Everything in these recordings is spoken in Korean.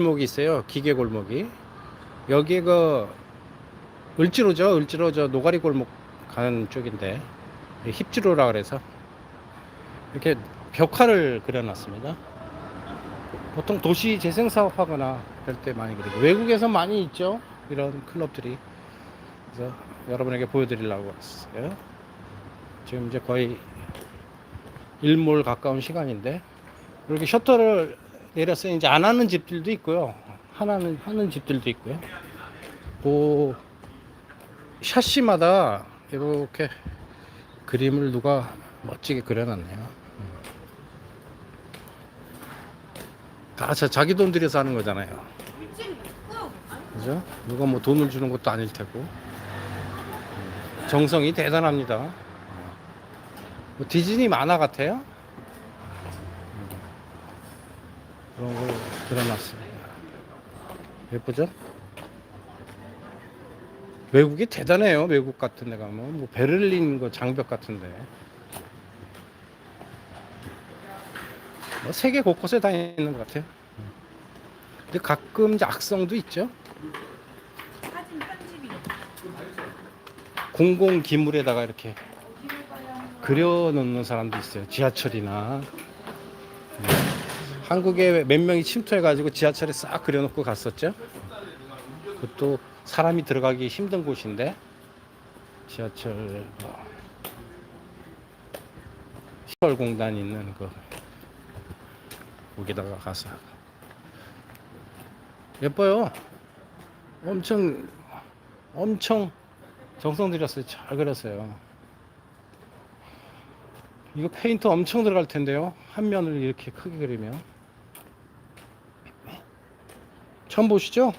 골목이 있어요. 기계 골목이. 여기 그 을지로죠. 을지로 저 노가리 골목 가는 쪽인데 힙지로라 그래서 이렇게 벽화를 그려놨습니다. 보통 도시 재생 사업하거나 그럴 때 많이 그리고 외국에서 많이 있죠. 이런 클럽들이. 그래서 여러분에게 보여드리려고 왔어요. 지금 이제 거의 일몰 가까운 시간인데 이렇게 셔터를 내렸어요. 이제 안 하는 집들도 있고요. 하나는 하는 집들도 있고요. 그 샤시마다 이렇게 그림을 누가 멋지게 그려놨네요. 음. 다 자- 자기 돈 들여서 하는 거잖아요. 그죠? 누가 뭐 돈을 주는 것도 아닐 테고. 음. 정성이 대단합니다. 뭐 디즈니 만화 같아요. 그런 걸 그려놨습니다. 예쁘죠? 외국이 대단해요. 외국 같은 데 가면. 뭐 베를린 그 장벽 같은 데. 뭐 세계 곳곳에 다 있는 것 같아요. 근데 가끔 이제 악성도 있죠. 공공 기물에다가 이렇게 그려 놓는 사람도 있어요. 지하철이나. 네. 한국에 몇 명이 침투해가지고 지하철에 싹 그려놓고 갔었죠. 그것도 사람이 들어가기 힘든 곳인데 지하철 뭐 시설공단 있는 그 거기다가 가서 예뻐요. 엄청 엄청 정성 들였어요. 잘 그렸어요. 이거 페인트 엄청 들어갈 텐데요. 한 면을 이렇게 크게 그리면. 처음 보시죠?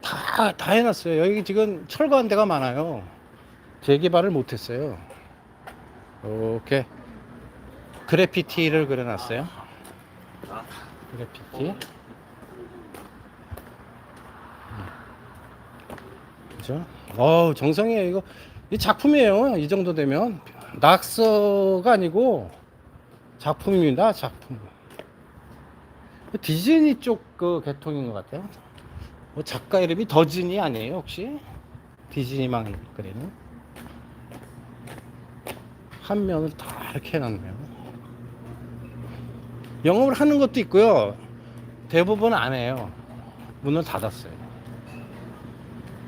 다, 다 해놨어요. 여기 지금 철거한 데가 많아요. 재개발을 못했어요. 이렇게 그래피티를 그려놨어요. 그래피티. 그죠? 어우, 정성이에요. 이거, 이 작품이에요. 이 정도 되면. 낙서가 아니고 작품입니다. 작품. 디즈니 쪽 그 계통인 것 같아요. 뭐 작가 이름이 더진이 아니에요, 혹시? 디즈니만 그리는? 한 면을 다 이렇게 해놨네요. 영업을 하는 것도 있고요. 대부분 안 해요. 문을 닫았어요.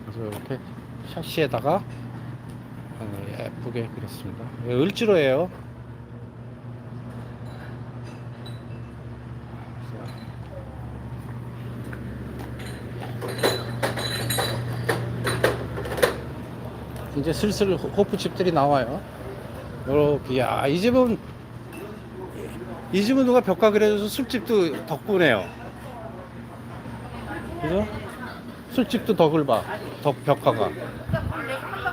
그래서 이렇게 샤시에다가 어, 예쁘게 그렸습니다. 예, 을지로예요. 이제 슬슬 호- 호프집들이 나와요. 요렇게 야, 이 집은 이 집은 누가 벽화 그려줘서 술집도 덕분에요. 그죠? 술집도 덕을 봐. 덕 벽화가.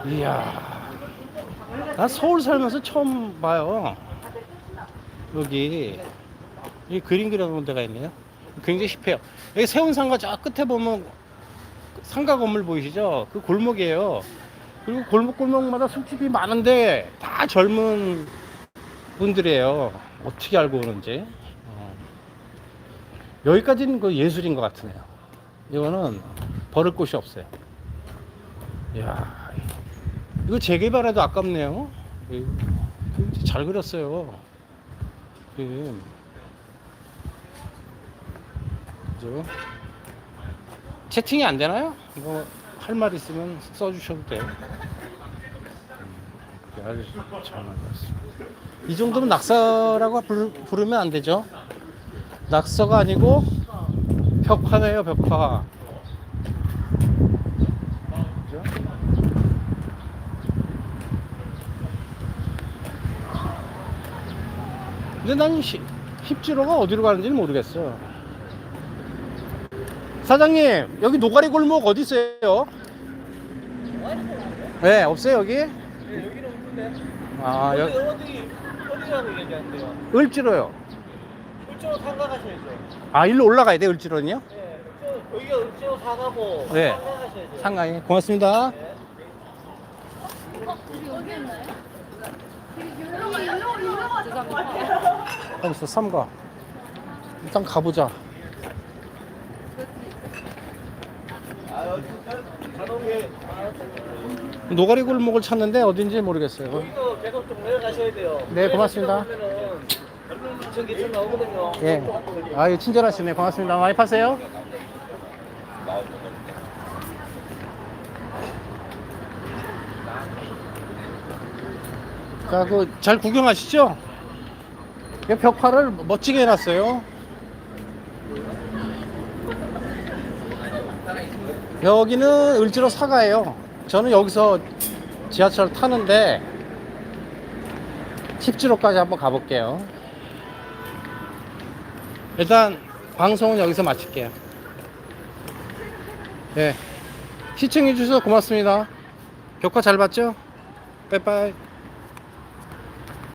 이야. 나 서울 살면서 처음 봐요. 여기. 이 그림 그려놓은 데가 있네요. 굉장히 힙해요. 여기 세운상가 저 끝에 보면 상가 건물 보이시죠? 그 골목이에요. 그리고 골목골목마다 술집이 많은데 다 젊은 분들이에요. 어떻게 알고 오는지. 어. 여기까지는 그 예술인 것 같으네요. 이거는 버릴 곳이 없어요. 이야, 이거 재개발해도 아깝네요. 잘 그렸어요. 채팅이 안 되나요? 이거 할 말 있으면 써주셔도 돼요. 음. 이 정도면 낙서라고 부르, 부르면 안 되죠. 낙서가 아니고 벽화네요, 벽화. 근데 난 히- 힙지로가 어디로 가는지는 모르겠어. 사장님, 여기 노가리 골목 어디 있어요? 네, 없어요, 여기? 네, 여기는 없는데. 아, 여기, 어디, 어디라고 얘기하세요? 을지로요. 울진호 상가 가셔야죠. 아, 일로 올라가야 돼, 을지로는요? 네, 울진호, 여기가 울진호 사가고 네. 상가 가셔야죠. 상가에. 고맙습니다. 네. 어디 있어, 삼가. 일단 가보자. 노가리 골목을 찾는데 어딘지 모르겠어요. 여기도 계속 좀 내려가셔야 돼요. 네, 고맙습니다. 내려가시다 보면은 저기 좀 나오거든요. 예. 아유, 친절하시네. 고맙습니다. 많이 파세요. 자, 그, 잘 구경하시죠? 이 벽화를 멋지게 해놨어요. 여기는 을지로 사가예요. 저는 여기서 지하철 타는데, 십지로까지 한번 가볼게요. 일단 방송은 여기서 마칠게요. 예. 시청해 주셔서 고맙습니다. 벽화 잘 봤죠? 빠이빠이.